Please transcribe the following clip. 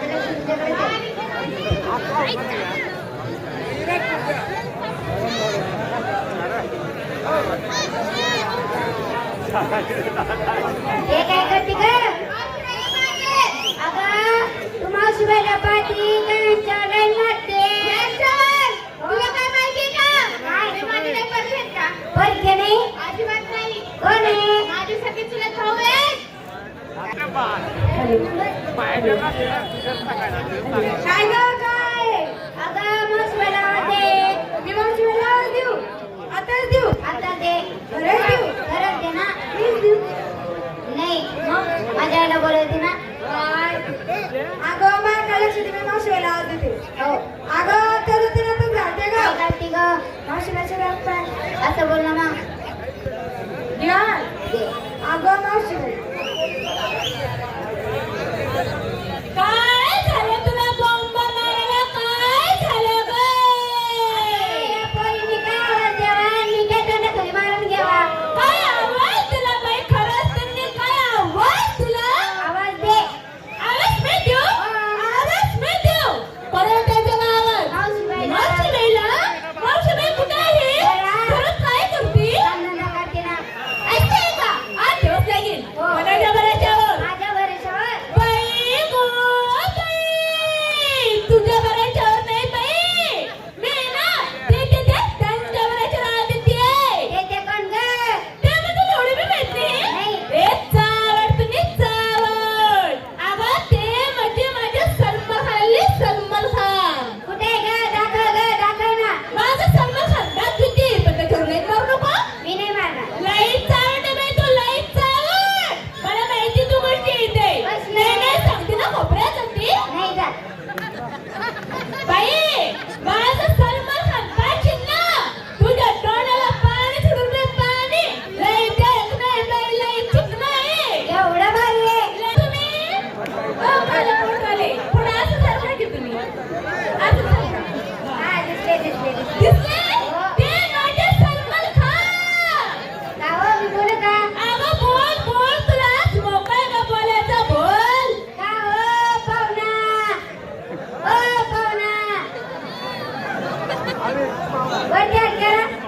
माझ्या तुमच्याकडे हे काय करते का अगं तुम्हाला शिवायला बाईला काय ग काय? आता मस्त मला वाटते मी मग मला देऊ. आताच देऊ. आता दे. खरंच देऊ. खरंच दे ना. प्लीज देऊ. नाही मग माझ्या आईला बोलवते ना. काय What, Dad? Get.